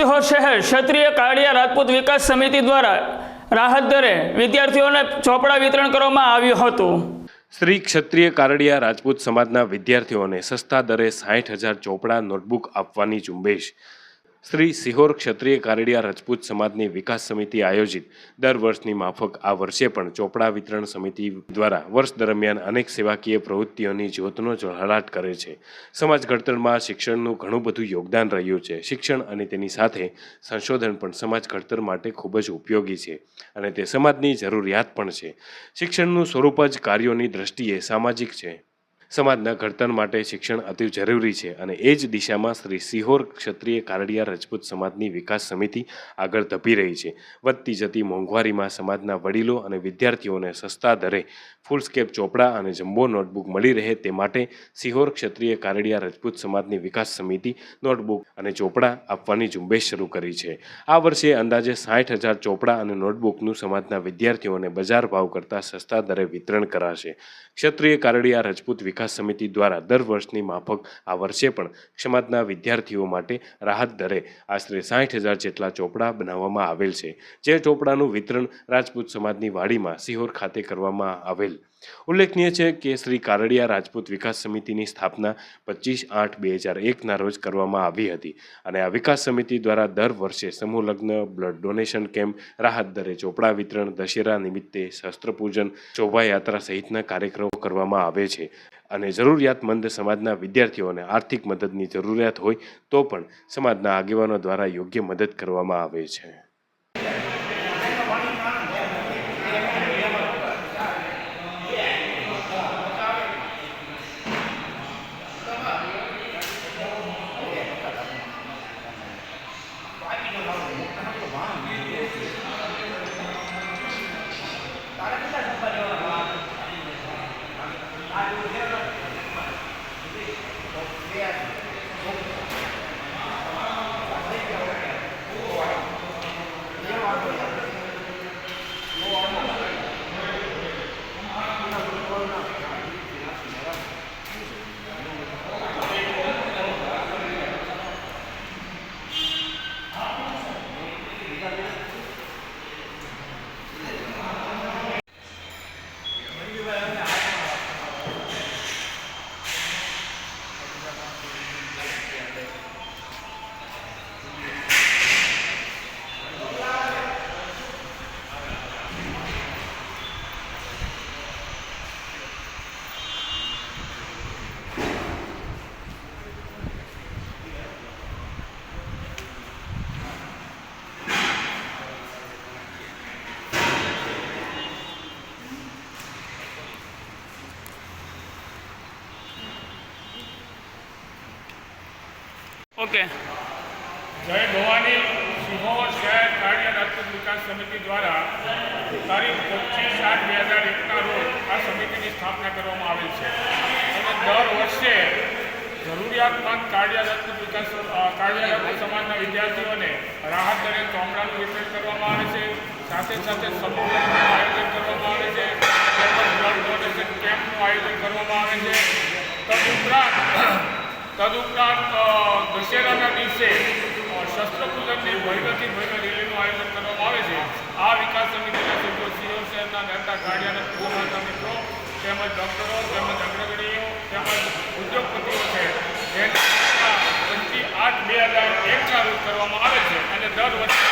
શહેર ક્ષત્રિય કાળિયા રાજપૂત વિકાસ સમિતિ દ્વારા રાહત દરે વિદ્યાર્થીઓને ચોપડા વિતરણ કરવામાં આવ્યું હતું. શ્રી ક્ષત્રિય કારડિયા રાજપૂત સમાજના વિદ્યાર્થીઓને સસ્તા દરે સાહીઠ હજાર ચોપડા નોટબુક આપવાની ઝુંબેશ શ્રી સિહોર ક્ષત્રિય કારડિયા રાજપૂત સમાજની વિકાસ સમિતિ આયોજિત દર વર્ષની માફક આ વર્ષે પણ ચોપડા વિતરણ સમિતિ દ્વારા વર્ષ દરમિયાન અનેક સેવાકીય પ્રવૃત્તિઓની જ્યોતનો ઝળહળાટ કરે છે. સમાજ ઘડતરમાં શિક્ષણનું ઘણું બધું યોગદાન રહ્યું છે. શિક્ષણ અને તેની સાથે સંશોધન પણ સમાજ ઘડતર માટે ખૂબ જ ઉપયોગી છે અને તે સમાજની જરૂરિયાત પણ છે. શિક્ષણનું સ્વરૂપ જ કાર્યોની દ્રષ્ટિએ સામાજિક છે. સમાજના ઘડતર માટે શિક્ષણ અતિ જરૂરી છે અને એ જ દિશામાં શ્રી સિહોર ક્ષત્રિય કારડિયા રાજપૂત સમાજની વિકાસ સમિતિ આગળ ધપી રહી છે. વધતી જતી મોંઘવારીમાં સમાજના વડીલો અને વિદ્યાર્થીઓને સસ્તા દરે ફૂલસ્કેપ ચોપડા અને જમ્બો નોટબુક મળી રહે તે માટે સિહોર ક્ષત્રિય કારડિયા રાજપૂત સમાજની વિકાસ સમિતિ નોટબુક અને ચોપડા આપવાની ઝુંબેશ શરૂ કરી છે. આ વર્ષે અંદાજે સાઠ હજાર ચોપડા અને નોટબુકનું સમાજના વિદ્યાર્થીઓને બજાર ભાવ કરતાં સસ્તા દરે વિતરણ કરાશે. ક્ષત્રિય કારડિયા રાજપૂત વિકાસ સમિતિ દ્વારા દર વર્ષની માફક આ વર્ષે પણ ક્ષમાતના વિદ્યાર્થીઓ માટે રાહત દરે આશરે સાઠ હજાર જેટલા ચોપડા બનાવવામાં આવેલ છે, જે ચોપડાનું વિતરણ રાજપૂત સમાજની વાડીમાં સિહોર ખાતે કરવામાં આવેલ. ઉલ્લેખનીય છે કે શ્રી કારડિયા રાજપૂત વિકાસ સમિતિની સ્થાપના પચીસ આઠ બે હજાર એકના રોજ કરવામાં આવી હતી અને આ વિકાસ સમિતિ દ્વારા દર વર્ષે સમૂહ લગ્ન, બ્લડ ડોનેશન કેમ્પ, રાહત દરે ચોપડા વિતરણ, દશેરા નિમિત્તે શસ્ત્રપૂજન, શોભાયાત્રા સહિતના કાર્યક્રમો કરવામાં આવે છે. અને જરૂરિયાતમંદ સમાજના વિદ્યાર્થીઓને આર્થિક મદદની જરૂરિયાત હોય તો પણ સમાજના આગેવાનો દ્વારા યોગ્ય મદદ કરવામાં આવે છે. ઓકે. જય ભવાની સિંહોર શહેર કાર્ય રાજપૂત વિકાસ સમિતિ દ્વારા તારીખ પચીસ આઠ બે હજાર એકના રોજ આ સમિતિની સ્થાપના કરવામાં આવેલ છે. અને દર વર્ષે જરૂરિયાતમંદ કાર્ય રાજપૂત વિકાસ અ, કાર્ય રાજપૂત સમાજના વિદ્યાર્થીઓને રાહત દરે ચોમડાનું વિતરણ કરવામાં આવે છે. સાથે સાથે સમૂહ આયોજન કરવામાં આવે છે. તેમજ કેમ્પનું આયોજન કરવામાં આવે છે. તદુપરાંત તદુપરાંત અ, દશેરાના દિવસે શસ્ત્રપૂજનની ભવ્યથી ભવ્ય રેલીનું આયોજન કરવામાં આવે છે. આ વિકાસ સમિતિના સભ્યો સિયોર શહેરના નેતા ગાડિયાના પૂર્વના મિત્રો, તેમજ ડૉક્ટરો, તેમજ અગ્રગણીઓ, તેમજ ઉદ્યોગપતિઓ છે. જેના પચીસ આઠ બે હજાર એકના રોજ કરવામાં આવે છે. અને દર વર્ષે